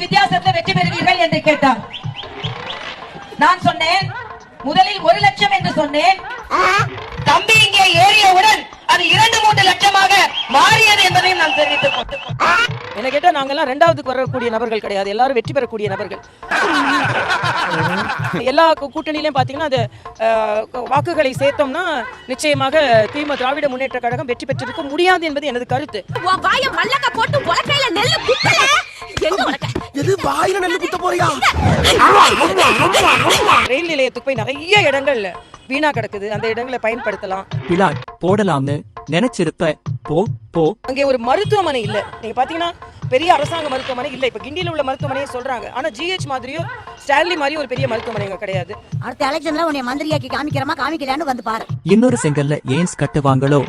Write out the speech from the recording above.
வெற்றி பெறுவீர்கள் என்று கேட்டார் நான் சொன்னேன் முதலில் ஒரு லட்சம் என்று சொன்னேன். தம்பி இங்கே ஏறியவுடன் அது இரண்டு மூன்று லட்சமாக மாறியது என்பதையும் நான் தெரிவித்துக் கொண்டேன் என்ன கேட்டா நாங்கெல்லாம் ரெண்டாவதுக்கு வரக்கூடிய நபர்கள் கிடையாது. எல்லாரும் வெற்றி பெறக்கூடிய நபர்கள். எல்லா கூ- கூட்டணியிலயும் பாத்தீங்கன்னா அது வாக்குகளை சேர்த்தோம்னா நிச்சயமாக திமுக திராவிட முன்னேற்ற கழகம் வெற்றி பெற்றிருக்க முடியாது என்பது எனது கருத்து. எது வாயில நெல்லு குத்த போறியா? ரயில் நிலையத்துக்கு போய் நிறைய இடங்கள் வீணா கிடக்குது. அந்த இடங்களை பயன்படுத்தலாம். பிளாட் போடலாம்னு நினைச்சிருப்ப. போ போ. அங்கே ஒரு மருத்துவமனை இல்ல. நீங்க பாத்தீங்கன்னா பெரிய அரசாங்க மருத்துவமனை இல்ல. இப்ப கிண்டியில உள்ள மருத்துவமனையை சொல்றாங்க. ஆனா ஜிஹெச் மாதிரியோ ஸ்டான்லி மாதிரியோ ஒரு பெரிய மருத்துவமனை அங்க கிடையாது. அடுத்த எலெக்ஷன்ல உன்னை மந்திரியாக்கி காமிக்கிறமா காமிக்கலையான்னு வந்து பாரு. இன்னொரு செங்கல்ல ஏன்ஸ் கட்டுவாங்களோ?